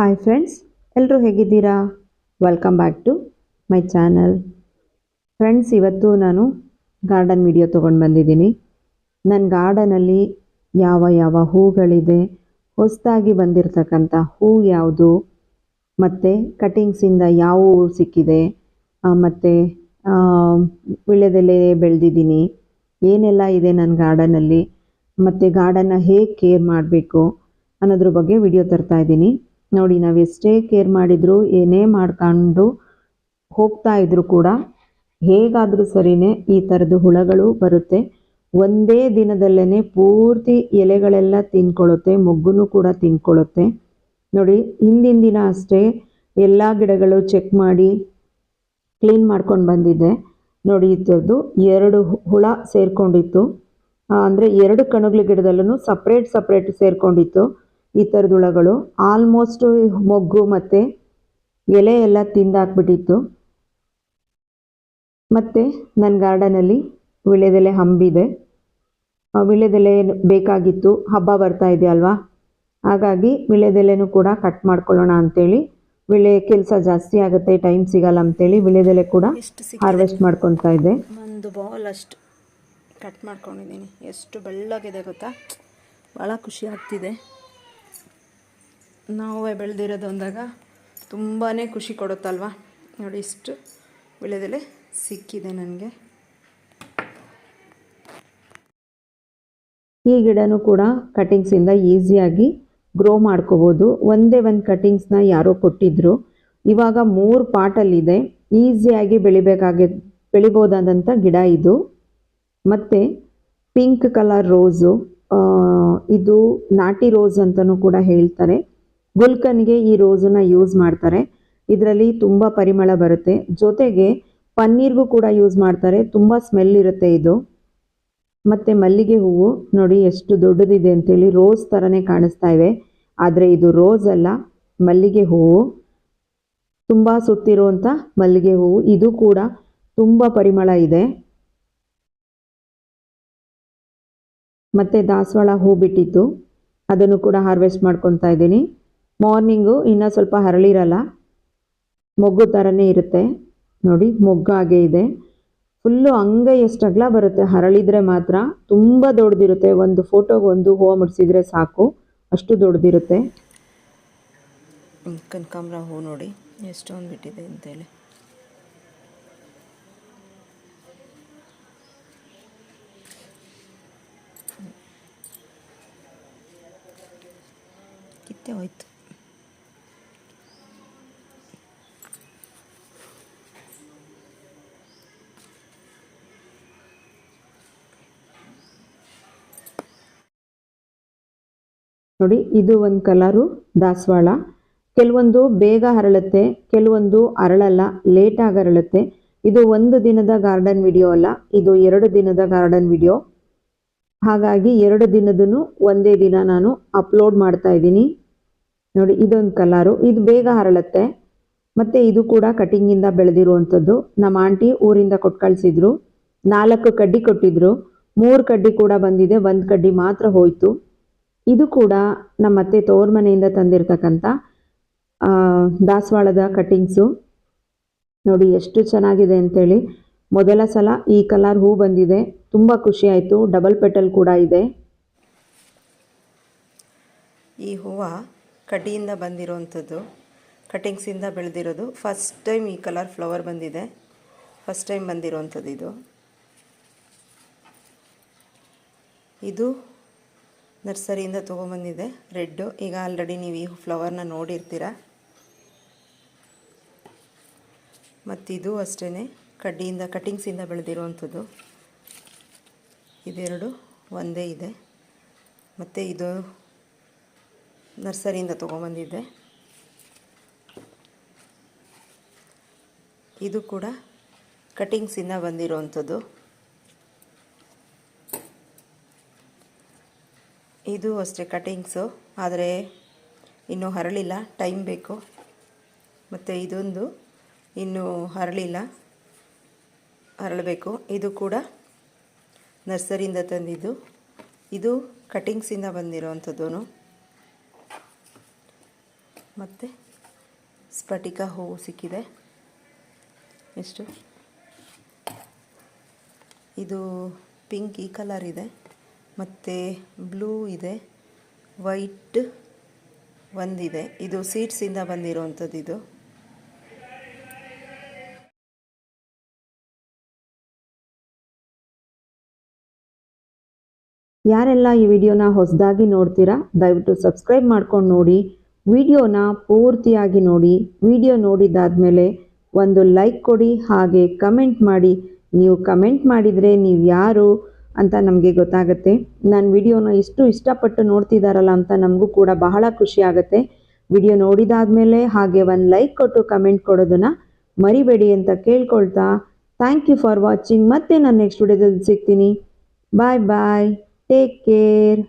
Hi friends ಎಲ್ಲರೂ ಹೇಗಿದ್ದೀರಾ? Welcome back to my channel friends ಇವತ್ತು ನಾನು ಗಾರ್ಡನ್ ವಿಡಿಯೋ ತೊಗೊಂಡು ಬಂದಿದ್ದೀನಿ. ನನ್ನ ಗಾರ್ಡನಲ್ಲಿ ಯಾವ ಯಾವ ಹೂಗಳಿದೆ, ಹೊಸದಾಗಿ ಬಂದಿರತಕ್ಕಂಥ ಹೂ ಯಾವುದು, ಮತ್ತು ಕಟಿಂಗ್ಸಿಂದ ಯಾವ ಹೂ ಸಿಕ್ಕಿದೆ ಮತ್ತು ವಿಳ್ಯದೆಲೆ ಬೆಳೆದಿದ್ದೀನಿ. ಏನೆಲ್ಲ ಇದೆ ನನ್ನ ಗಾರ್ಡನಲ್ಲಿ ಮತ್ತು ಗಾರ್ಡನ್ನ ಹೇಗೆ ಕೇರ್ ಮಾಡಬೇಕು ಅನ್ನೋದ್ರ ಬಗ್ಗೆ ವಿಡಿಯೋ ತರ್ತಾ ಇದ್ದೀನಿ. ನೋಡಿ ನಾವು ಎಷ್ಟೇ ಕೇರ್ ಮಾಡಿದರೂ ಏನೇ ಮಾಡ್ಕೊಂಡು ಹೋಗ್ತಾ ಇದ್ರು ಕೂಡ ಹೇಗಾದರೂ ಸರಿನೇ ಈ ಥರದ ಹುಳಗಳು ಬರುತ್ತೆ. ಒಂದೇ ದಿನದಲ್ಲೇ ಪೂರ್ತಿ ಎಲೆಗಳೆಲ್ಲ ತಿನ್ಕೊಳ್ಳುತ್ತೆ ಮೊಗ್ಗುನು ಕೂಡ ತಿನ್ಕೊಳ್ಳುತ್ತೆ ನೋಡಿ, ಹಿಂದಿನ ದಿನ ಅಷ್ಟೇ ಎಲ್ಲ ಗಿಡಗಳು ಚೆಕ್ ಮಾಡಿ ಕ್ಲೀನ್ ಮಾಡ್ಕೊಂಡು ಬಂದಿದ್ದೆ. ನೋಡಿ ಈ ಥರದ್ದು ಎರಡು ಹುಳ ಸೇರ್ಕೊಂಡಿತ್ತು. ಅಂದರೆ ಎರಡು ಕಣುಗಳ ಗಿಡದಲ್ಲೂ ಸಪ್ರೇಟ್ ಸಪ್ರೇಟ್ ಸೇರ್ಕೊಂಡಿತ್ತು. ಈ ಥರದ ಹುಳಗಳು ಆಲ್ಮೋಸ್ಟ್ ಮೊಗ್ಗು ಮತ್ತು ಎಲೆ ಎಲ್ಲ ತಿಂದಾಕ್ಬಿಟ್ಟಿತ್ತು. ಮತ್ತು ನನ್ನ ಗಾರ್ಡನಲ್ಲಿ ವಿಳ್ಯದೆಲೆ ಹಂಬಿದೆ. ವಿಳ್ಯದೆಲೆ ಬೇಕಾಗಿತ್ತು ಹಬ್ಬ ಬರ್ತಾ ಇದೆ ಅಲ್ವಾ? ಹಾಗಾಗಿ ವಿಳ್ಯದೆಲೆನೂ ಕೂಡ ಕಟ್ ಮಾಡ್ಕೊಳ್ಳೋಣ ಅಂತೇಳಿ ವಿಳೆ ಕೆಲಸ ಜಾಸ್ತಿ ಆಗುತ್ತೆ ಟೈಮ್ ಸಿಗಲ್ಲ ಅಂತೇಳಿ ವಿಳ್ಯದೆಲೆ ಕೂಡ ಹಾರ್ವೆಸ್ಟ್ ಮಾಡ್ಕೊತಾ ಇದ್ದೆ ಒಂದು ಬಾಲ್ ಅಷ್ಟು ಕಟ್ ಮಾಡ್ಕೊಂಡಿದ್ದೀನಿ. ಎಷ್ಟು ಬೆಳ್ಳಗಿದೆ ಗೊತ್ತಾ? ಭಾಳ ಖುಷಿ ಆಗ್ತಿದೆ. ನಾವೇ ಬೆಳೆದಿರೋದು ಅಂದಾಗ ತುಂಬಾ ಖುಷಿ ಕೊಡುತ್ತಲ್ವ? ನೋಡಿ ಇಷ್ಟು ಬೆಳೆದಲೆ ಸಿಕ್ಕಿದೆ ನನಗೆ. ಈ ಗಿಡನೂ ಕೂಡ ಕಟಿಂಗ್ಸಿಂದ ಈಸಿಯಾಗಿ ಗ್ರೋ ಮಾಡ್ಕೋಬೋದು. ಒಂದೇ ಒಂದು ಕಟಿಂಗ್ಸ್ನ ಯಾರೋ ಕೊಟ್ಟಿದ್ರು. ಇವಾಗ ಮೂರು ಪಾಟಲ್ಲಿದೆ ಈಸಿಯಾಗಿ ಬೆಳಿಬೇಕಾಗಿ ಬೆಳಿಬೋದಾದಂಥ ಗಿಡ ಇದು. ಮತ್ತು ಪಿಂಕ್ ಕಲರ್ ರೋಸು ಇದು ನಾಟಿ ರೋಸ್ ಅಂತಲೂ ಕೂಡ ಹೇಳ್ತಾರೆ. ಗುಲ್ಕನ್ಗೆ ಈ ರೋಸನ್ನ ಯೂಸ್ ಮಾಡ್ತಾರೆ. ಇದರಲ್ಲಿ ತುಂಬ ಪರಿಮಳ ಬರುತ್ತೆ. ಜೊತೆಗೆ ಪನ್ನೀರ್ಗೂ ಕೂಡ ಯೂಸ್ ಮಾಡ್ತಾರೆ. ತುಂಬ ಸ್ಮೆಲ್ ಇರುತ್ತೆ ಇದು. ಮತ್ತು ಮಲ್ಲಿಗೆ ಹೂವು ನೋಡಿ ಎಷ್ಟು ದೊಡ್ಡದಿದೆ ಅಂತೇಳಿ ರೋಸ್ ಥರನೇ ಕಾಣಿಸ್ತಾ ಇದೆ. ಆದರೆ ಇದು ರೋಸ್ ಅಲ್ಲ, ಮಲ್ಲಿಗೆ ಹೂವು. ತುಂಬ ಸುತ್ತಿರುವಂಥ ಮಲ್ಲಿಗೆ ಹೂವು. ಇದು ಕೂಡ ತುಂಬ ಪರಿಮಳ ಇದೆ. ಮತ್ತು ದಾಸವಾಳ ಹೂ ಬಿಟ್ಟಿತ್ತು. ಅದನ್ನು ಕೂಡ ಹಾರ್ವೆಸ್ಟ್ ಮಾಡ್ಕೊತಾ ಇದ್ದೀನಿ. ಮಾರ್ನಿಂಗು ಇನ್ನೂ ಸ್ವಲ್ಪ ಹರಳಿರಲ್ಲ. ಮೊಗ್ಗು ಥರನೇ ಇರುತ್ತೆ. ನೋಡಿ ಮೊಗ್ಗಾಗೆ ಇದೆ. ಫುಲ್ಲು ಹಂಗೆ ಎಷ್ಟು ಅಗಲ ಬರುತ್ತೆ. ಹರಳಿದ್ರೆ ಮಾತ್ರ ತುಂಬ ದೊಡ್ಡದಿರುತ್ತೆ ಒಂದು ಫೋಟೋಗೆ ಒಂದು ಹೂವು ಮುಡಿಸಿದ್ರೆ ಸಾಕು. ಅಷ್ಟು ದೊಡ್ಡದಿರುತ್ತೆ ಕನಕಾಂಬ್ರ ಹೂ ನೋಡಿ. ಎಷ್ಟೊಂದು ಬಿಟ್ಟಿದೆ ಅಂತೇಳಿ ಕಿತ್ತೆ ಹೋಯ್ತು. ನೋಡಿ, ಇದು ಒಂದು ಕಲರು ದಾಸವಾಳ. ಕೆಲವೊಂದು ಬೇಗ ಹರಳುತ್ತೆ, ಕೆಲವೊಂದು ಅರಳಲ್ಲ ಲೇಟಾಗಿ ಅರಳುತ್ತೆ ಇದು ಒಂದು ದಿನದ ಗಾರ್ಡನ್ ವಿಡಿಯೋ ಅಲ್ಲ, ಇದು ಎರಡು ದಿನದ ಗಾರ್ಡನ್ ವಿಡಿಯೋ ಹಾಗಾಗಿ ಎರಡು ದಿನದೂ ಒಂದೇ ದಿನ ನಾನು ಅಪ್ಲೋಡ್ ಮಾಡ್ತಾ ಇದ್ದೀನಿ. ನೋಡಿ, ಇದೊಂದು ಕಲರು, ಇದು ಬೇಗ ಹರಳುತ್ತೆ. ಮತ್ತು ಇದು ಕೂಡ ಕಟಿಂಗಿಂದ ಬೆಳೆದಿರುವಂಥದ್ದು ನಮ್ಮ ಆಂಟಿ ಊರಿಂದ ಕೊಟ್ಟು ಕಳಿಸಿದ್ರು. ನಾಲ್ಕು ಕಡ್ಡಿ ಕೊಟ್ಟಿದ್ರು. ಮೂರು ಕಡ್ಡಿ ಕೂಡ ಬಂದಿದೆ, ಒಂದು ಕಡ್ಡಿ ಮಾತ್ರ ಹೋಯಿತು. ಇದು ಕೂಡ ನಮ್ಮ ಅತ್ತೆ ತೋರ್ ಮನೆಯಿಂದ ತಂದಿರತಕ್ಕಂಥ ದಾಸವಾಳದ ಕಟ್ಟಿಂಗ್ಸು. ನೋಡಿ ಎಷ್ಟು ಚೆನ್ನಾಗಿದೆ ಅಂತೇಳಿ. ಮೊದಲ ಸಲ ಈ ಕಲರ್ ಹೂ ಬಂದಿದೆ. ತುಂಬ ಖುಷಿ ಆಯಿತು. ಡಬಲ್ ಪೆಟಲ್ ಕೂಡ ಇದೆ. ಈ ಹೂವು ಕಡ್ಡಿಯಿಂದ ಬಂದಿರೋವಂಥದ್ದು ಕಟ್ಟಿಂಗ್ಸಿಂದ ಬೆಳೆದಿರೋದು. ಫಸ್ಟ್ ಟೈಮ್ ಈ ಕಲರ್ ಫ್ಲವರ್ ಬಂದಿದೆ. ಫಸ್ಟ್ ಟೈಮ್ ಬಂದಿರೋವಂಥದ್ದು ಇದು. ಇದು ನರ್ಸರಿಯಿಂದ ತೊಗೊಂಬಂದಿದೆ. ರೆಡ್ಡು ಈಗ ಆಲ್ರೆಡಿ ನೀವು ಈ ಫ್ಲವರ್ನ ನೋಡಿರ್ತೀರ? ಮತ್ತಿದು ಅಷ್ಟೇ ಕಡ್ಡಿಯಿಂದ ಕಟಿಂಗ್ಸಿಂದ ಬೆಳೆದಿರುವಂಥದ್ದು. ಇದೆರಡು ಒಂದೇ ಇದೆ. ಮತ್ತು ಇದು ನರ್ಸರಿಯಿಂದ ತೊಗೊಂಬಂದಿದ್ದೆ ಇದು ಕೂಡ ಕಟಿಂಗ್ಸಿಂದ ಬಂದಿರೋವಂಥದ್ದು. ಇದು ಅಷ್ಟೇ ಕಟಿಂಗ್ಸು, ಆದರೆ ಇನ್ನೂ ಹರಳಿಲ್ಲ, ಟೈಮ್ ಬೇಕು. ಮತ್ತು ಇದೊಂದು ಇನ್ನೂ ಹರಳಿಲ್ಲ, ಹರಳಬೇಕು. ಇದು ಕೂಡ ನರ್ಸರಿಯಿಂದ ತಂದಿದ್ದು. ಇದು ಕಟಿಂಗ್ಸಿಂದ ಬಂದಿರೋವಂಥದ್ದು ಮತ್ತು ಸ್ಫಟಿಕ ಹೂವು ಸಿಕ್ಕಿದೆ. ಎಷ್ಟು? ಇದು ಪಿಂಕ್ ಈ ಕಲರ್ ಇದೆ. ಮತ್ತು ಬ್ಲೂ ಇದೆ ವೈಟ್ ಒಂದಿದೆ. ಇದು ಸೀಡ್ಸಿಂದ ಬಂದಿರುವಂಥದ್ದು ಇದು. ಯಾರೆಲ್ಲ ಈ ವಿಡಿಯೋನ ಹೊಸದಾಗಿ ನೋಡ್ತೀರಾ, ದಯವಿಟ್ಟು ಸಬ್ಸ್ಕ್ರೈಬ್ ಮಾಡ್ಕೊಂಡು ನೋಡಿ, ವಿಡಿಯೋನ ಪೂರ್ತಿಯಾಗಿ ನೋಡಿ, ವಿಡಿಯೋ ನೋಡಿದಾದ್ಮೇಲೆ ಒಂದು ಲೈಕ್ ಕೊಡಿ, ಹಾಗೆ ಕಮೆಂಟ್ ಮಾಡಿ. ನೀವು ಕಮೆಂಟ್ ಮಾಡಿದರೆ ನೀವು ಯಾರು ಅಂತ ನಮಗೆ ಗೊತ್ತಾಗುತ್ತೆ. ನಾನು ವಿಡಿಯೋನ ಇಷ್ಟು ಇಷ್ಟಪಟ್ಟು ನೋಡ್ತಿದ್ದಾರಲ್ಲ ಅಂತ ನಮಗೂ ಕೂಡ ಬಹಳ ಖುಷಿ ಆಗುತ್ತೆ. ವಿಡಿಯೋ ನೋಡಿದಾದ್ಮೇಲೆ ಹಾಗೆ ಒಂದು ಲೈಕ್ ಕೊಟ್ಟು ಕಮೆಂಟ್ ಕೊಡೋದನ್ನು ಮರಿಬೇಡಿ ಅಂತ ಕೇಳ್ಕೊಳ್ತಾ. ಥ್ಯಾಂಕ್ ಯು ಫಾರ್ ವಾಚಿಂಗ್ ಮತ್ತೆ ನಾನು ನೆಕ್ಸ್ಟ್ ವಿಡಿಯೋದಲ್ಲಿ ಸಿಗ್ತೀನಿ. ಬಾಯ್ ಬಾಯ್ ಟೇಕ್ ಕೇರ್